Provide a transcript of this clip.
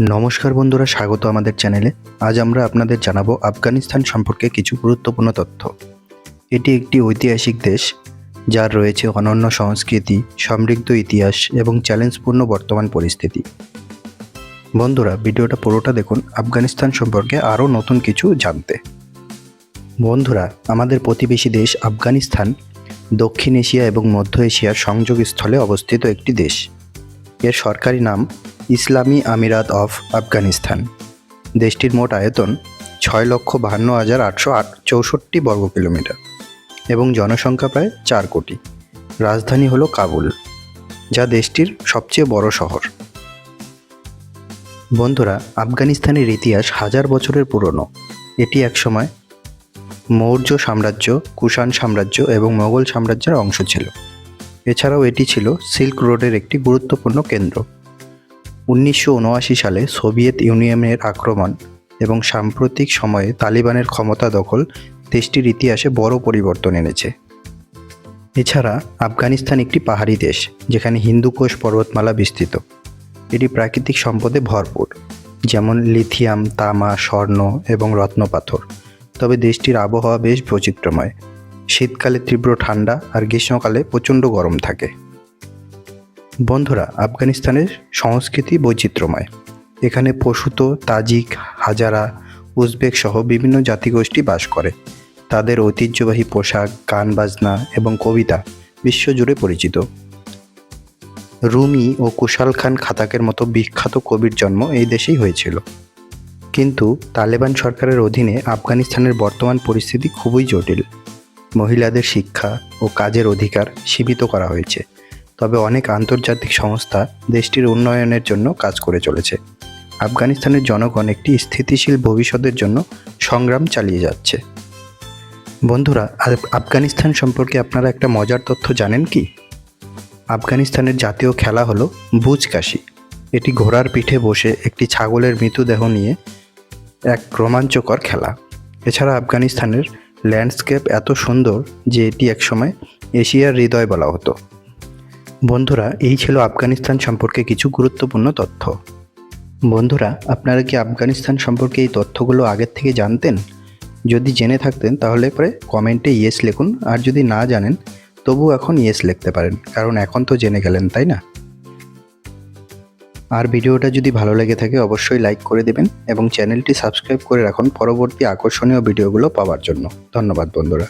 নমস্কার বন্ধুরা, স্বাগত আমাদের চ্যানেলে। আজ আমরা আপনাদের জানাব আফগানিস্তান সম্পর্কে কিছু গুরুত্বপূর্ণ তথ্য। এটি একটি ঐতিহাসিক দেশ, যার রয়েছে অনন্য সংস্কৃতি, সমৃদ্ধ ইতিহাস এবং চ্যালেঞ্জপূর্ণ বর্তমান পরিস্থিতি। বন্ধুরা, ভিডিওটা পুরোটা দেখুন আফগানিস্তান সম্পর্কে আরও নতুন কিছু জানতে। বন্ধুরা, আমাদের প্রতিবেশী দেশ আফগানিস্তান, দক্ষিণ এশিয়া এবং মধ্য এশিয়ার সংযোগস্থলে অবস্থিত একটি দেশ। এর সরকারি নাম ইসলামী আমিরাত অফ আফগানিস্তান। দেশটির মোট আয়তন ছয় লক্ষ বাহান্ন হাজার আটশো আট চৌষট্টি বর্গ কিলোমিটার এবং জনসংখ্যা প্রায় চার কোটি। রাজধানী হলো কাবুল, যা দেশটির সবচেয়ে বড় শহর। বন্ধুরা, আফগানিস্তানের ইতিহাস হাজার বছরের পুরনো। এটি একসময় মৌর্য সাম্রাজ্য, কুষাণ সাম্রাজ্য এবং মোগল সাম্রাজ্যের অংশ ছিল। এছাড়াও এটি ছিল সিল্ক রোডের একটি গুরুত্বপূর্ণ কেন্দ্র। উনিশশো উনআশি সালে সোভিয়েত ইউনিয়নের আক্রমণ এবং সাম্প্রতিক সময়ে তালিবানের ক্ষমতা দখল দেশটির ইতিহাসে বড় পরিবর্তন এনেছে। এছাড়া আফগানিস্তান একটি পাহাড়ি দেশ, যেখানে হিন্দুকোষ পর্বতমালা বিস্তৃত। এটি প্রাকৃতিক সম্পদে ভরপুর, যেমন লিথিয়াম, তামা, স্বর্ণ এবং রত্নপাথর। তবে দেশটির আবহাওয়া বেশ বৈচিত্র্যময়। শীতকালে তীব্র ঠান্ডা আর গ্রীষ্মকালে প্রচণ্ড গরম থাকে। বন্ধুরা, আফগানিস্তানের সংস্কৃতি বৈচিত্র্যময়। এখানে পশুত তাজিক, হাজারা, উজবেক সহ বিভিন্ন জাতিগোষ্ঠী বাস করে। তাদের ঐতিহ্যবাহী পোশাক, গান বাজনা এবং কবিতা বিশ্বজুড়ে পরিচিত। রুমি ও কুশাল খান খাতাকের মতো বিখ্যাত কবির জন্ম এই দেশেই হয়েছিল। কিন্তু তালেবান সরকারের অধীনে আফগানিস্তানের বর্তমান পরিস্থিতি খুবই জটিল। মহিলাদের শিক্ষা ও কাজের অধিকার সীমিত করা হয়েছে। তবে অনেক আন্তর্জাতিক সংস্থা দেশটির উন্নয়নের জন্য কাজ করে চলেছে। আফগানিস্তানের জনগণ একটি স্থিতিশীল ভবিষ্যতের জন্য সংগ্রাম চালিয়ে যাচ্ছে। বন্ধুরা আফগানিস্তান সম্পর্কে আপনারা একটা মজার তথ্য জানেন কি? আফগানিস্তানের জাতীয় খেলা হলো বুজকাশি এটি ঘোড়ার পিঠে বসে একটি ছাগলের মৃতদেহ নিয়ে এক রোমাঞ্চকর খেলা। এছাড়া আফগানিস্তানের ল্যান্ডস্কেপ এত সুন্দর যে এটি একসময় এশিয়ার হৃদয় বলা হতো। বন্ধুরা, এই ছিল আফগানিস্তান সম্পর্কে কিছু গুরুত্বপূর্ণ তথ্য। বন্ধুরা, আপনারা কি আফগানিস্তান সম্পর্কে এই তথ্যগুলো আগের থেকে জানতেন? যদি জেনে থাকতেন, তাহলে পরে কমেন্টে ইয়েস লিখুন, আর যদি না জানেন তবু এখন ইয়েস লিখতে পারেন, কারণ এখন তো জেনে গেলেন, তাই না? আর ভিডিওটা যদি ভালো লেগে থাকে, অবশ্যই লাইক করে দেবেন এবং চ্যানেলটি সাবস্ক্রাইব করে রাখুন পরবর্তী আকর্ষণীয় ভিডিওগুলো পাওয়ার জন্য। ধন্যবাদ, বন্ধুরা।